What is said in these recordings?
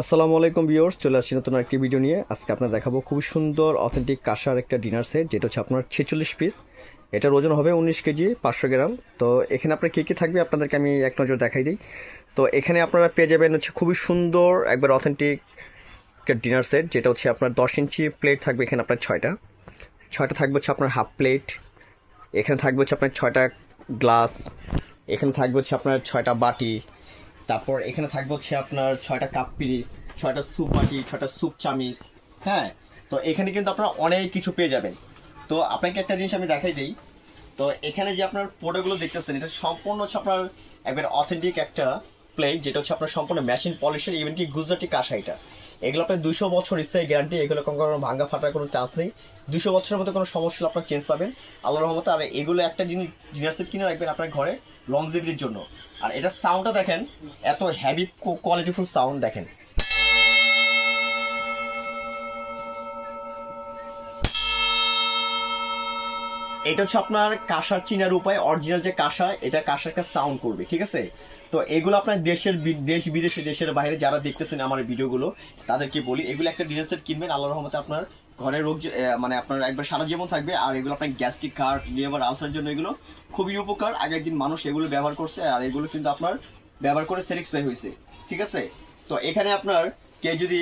আসসালামু আলাইকুম ভিউয়ার্স, চলে আসছি নতুন একটি ভিডিও নিয়ে। আজকে আপনার দেখাবো খুব সুন্দর অথেন্টিক কাঁসার একটা ডিনার সেট যেটা হচ্ছে আপনার ছেচল্লিশ পিস এটার ওজন হবে উনিশ কেজি, পাঁচশো গ্রাম। তো এখানে আপনার কী কী থাকবে আপনাদেরকে আমি এক নজর দেখাই দিই। তো এখানে আপনারা পেয়ে যাবেন হচ্ছে খুবই সুন্দর একবার অথেন্টিক একটা ডিনার সেট যেটা হচ্ছে আপনার দশ ইঞ্চি প্লেট থাকবে এখানে আপনার ছয়টা। ছয়টা থাকবে হচ্ছে আপনার হাফ প্লেট এখানে থাকবে হচ্ছে আপনার ছয়টা গ্লাস এখানে থাকবে হচ্ছে আপনার ছয়টা বাটি। তারপর এখানে থাকবে হচ্ছে আপনার ছয়টা কাপ পিরিস, ছয়টা স্যুপ বাটি, ছয়টা স্যুপ চামিচ হ্যাঁ? তো এখানে কিন্তু আপনারা অনেক কিছু পেয়ে যাবেন। তো আপনাকে একটা জিনিস আমি দেখাই দিই। তো এখানে যে আপনার প্রোডাক্টগুলো দেখতেছেন, এটা সম্পূর্ণ হচ্ছে আপনার একবার অথেন্টিক একটা প্লেট যেটা হচ্ছে আপনার সম্পূর্ণ মেশিন পলিশের ইভেন কি গুজরাটি কাঁসা এটা। এগুলো আপনার দুশো বছর স্থায়ী গ্যারান্টি এগুলো কোনো কোনো ভাঙ্গা ফাটার কোনো চান্স নেই। দুশো বছরের মধ্যে কোনো সমস্যা আপনার চেঞ্জ পাবেন। আল্লাহ রহমতে, আর এগুলো একটা জিনিস ডিনার সেট কিনে রাখবেন আপনার ঘরে। লংজিভিটির জন্য। আর এটা সাউন্ডটা দেখেন, এত হ্যাভি কোয়ালিটিফুল সাউন্ড দেখেন। এটা হচ্ছে আপনার কাঁসার চিনার উপায় অরিজিনাল যে কাঁসা, এটা কাঁসার একটা সাউন্ড করবে, ঠিক আছে? তো এগুলো আপনার দেশের দেশ বিদেশে, দেশের বাইরে যারা দেখতেছেন আমার ভিডিওগুলো, তাদেরকে বলি, এগুলো একটা ডিনার সেট কিনবেন আল্লাহ রহমতে আপনার ঘরের রোগ মানে আপনার একবার সারা জীবন থাকবে, আর এগুলো আপনার গ্যাস্ট্রিক কার্ড লিভার আলসার জন্য এগুলো খুবই উপকার। আগের দিন মানুষ এগুলো ব্যবহার করছে, আর এগুলো কিন্তু আপনার ব্যবহার করে সেরিক্সাই হয়েছে। ঠিক আছে? তো এখানে আপনার কে যদি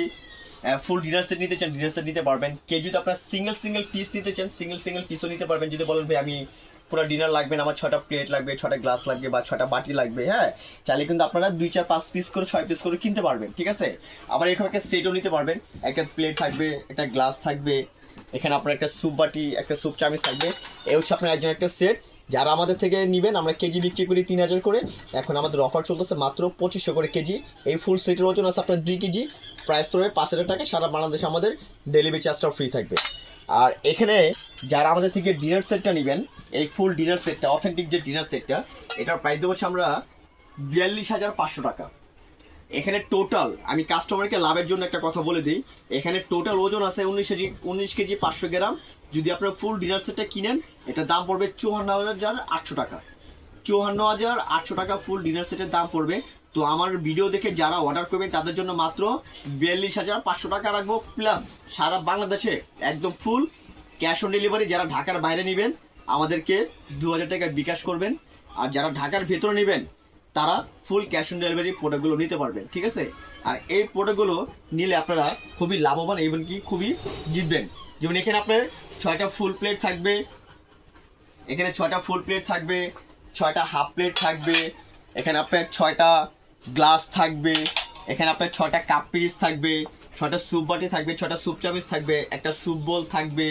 ফুল ডিনার সেট নিতে চান ডিনার সেট নিতে পারবেন। কে যদি আপনার সিঙ্গেল সিঙ্গেল পিস নিতে চান সিঙ্গেল সিঙ্গেল পিসও নিতে পারবেন। যদি বলেন, ভাই, আমি পুরো ডিনার লাগবে না, আমার ছটা প্লেট লাগবে ছটা গ্লাস লাগবে বা ছটা বাটি লাগবে হ্যাঁ? চাইলে কিন্তু আপনারা দুই চার, পাঁচ পিস করে, ছয় পিস করে কিনতে পারবেন, ঠিক আছে? আবার এরকম একটা সেটও নিতে পারবেন। একটা প্লেট থাকবে, একটা গ্লাস থাকবে, এখানে আপনার একটা স্যুপ বাটি, একটা স্যুপ চামিচ থাকবে। এ হচ্ছে আপনার একজন একটা সেট যারা আমাদের থেকে নেবেন, আমরা কেজি বিক্রি করি তিন হাজার করে। এখন আমাদের অফার চলতেছে মাত্র পঁচিশশো করে কেজি। এই ফুল সেটের ওজন আছে আপনার দুই কেজি। প্রাইস পড়বে পাঁচ হাজার টাকা, সারা বাংলাদেশে আমাদের ডেলিভারি চার্জটাও ফ্রি থাকবে। আর এখানে যারা আমাদের থেকে ডিনার সেটটা নেবেন, এই ফুল ডিনার সেটটা অথেন্টিক যে ডিনার সেটটা এটার প্রাইস দেবো আমরা বিয়াল্লিশ হাজার পাঁচশো টাকা। এখানে টোটাল আমি কাস্টমারকে লাভের জন্য একটা কথা বলে দিই, এখানে টোটাল ওজন আছে উনিশ কেজি উনিশ কেজি পাঁচশো গ্রাম। যদি আপনারা ফুল ডিনার সেটটা কিনেন, এটার দাম পড়বে চুয়ান্ন হাজার আটশো টাকা। চুয়ান্ন হাজার আটশো টাকা ফুল ডিনার সেটের দাম পড়বে। তো আমার ভিডিও দেখে যারা অর্ডার করবেন, তাদের জন্য মাত্র বিয়াল্লিশ হাজার পাঁচশো টাকা রাখব। প্লাস সারা বাংলাদেশে একদম ফুল ক্যাশ অন ডেলিভারি যারা ঢাকার বাইরে নেবেন, আমাদেরকে দু হাজার টাকা বিকাশ করবেন। আর যারা ঢাকার ভেতরে নেবেন, তারা ফুল ক্যাশ অন ডেলিভারি প্রোডাক্টগুলো নিতে পারবেন, ঠিক আছে? আর এই প্রোডাক্টগুলো নিলে আপনারা খুবই লাভবান এবং কি খুবই জিতবেন। যেমন এখানে আপনার ছয়টা ফুল প্লেট থাকবে, এখানে ছয়টা ফুল প্লেট থাকবে ছয়টা হাফ প্লেট থাকবে, এখানে আপনার ছয়টা গ্লাস থাকবে, এখানে আপনার ছয়টা কাপ পিরিস থাকবে, ছয়টা স্যুপ বাটি থাকবে, ছয়টা স্যুপ চামচ থাকবে, একটা স্যুপ বোল থাকবে,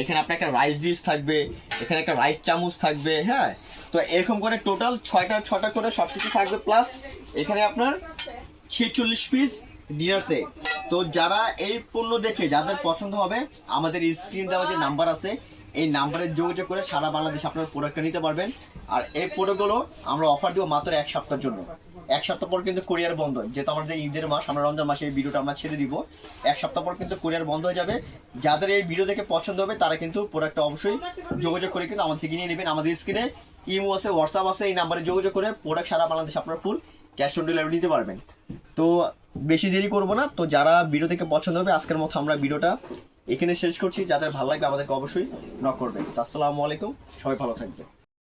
এখানে আপনার একটা রাইস ডিশ থাকবে, এখানে একটা রাইস চামচ থাকবে হ্যাঁ? তো এরকম করে টোটাল ছয়টা ছটা করে সব কিছু থাকবে প্লাস এখানে আপনার ছেচল্লিশ পিস ডিনার সেট তো যারা এই পণ্য দেখে, যাদের পছন্দ হবে, আমাদের স্ক্রিন দেওয়া যে নাম্বার আছে এই নাম্বারে যোগাযোগ করে সারা বাংলাদেশ আপনার প্রোডাক্টটা নিতে পারবেন। আর এই প্রোডাক্টগুলো আমরা অফার দিব মাত্র এক সপ্তাহের জন্য। এক সপ্তাহ পর কিন্তু কোরিয়ার বন্ধ। যেহেতু আমাদের ঈদের মাস, আমরা রমজান মাসে এই ভিডিওটা আমরা ছেড়ে দিব। এক সপ্তাহ পর কিন্তু কোরিয়ার বন্ধ হয়ে যাবে। যাদের এই ভিডিও দেখে পছন্দ হবে, তারা কিন্তু প্রোডাক্টটা অবশ্যই যোগাযোগ করে কিন্তু আমার থেকে নিয়ে নেবেন। আমাদের স্ক্রিনে ইমো আছে হোয়াটসঅ্যাপ আছে, এই নাম্বারে যোগাযোগ করে প্রোডাক্ট সারা বাংলাদেশ আপনার ফুল ক্যাশ অন ডেলিভারি নিতে পারবেন। তো বেশি দেরি করব না। তো যারা ভিডিও থেকে পছন্দ হবে, আজকের মতো আমরা ভিডিওটা এখানে শেষ করছি। যাদের ভালো লাগবে আমাদেরকে অবশ্যই নক করবে আসসালামু আলাইকুম। সবাই ভালো থাকবে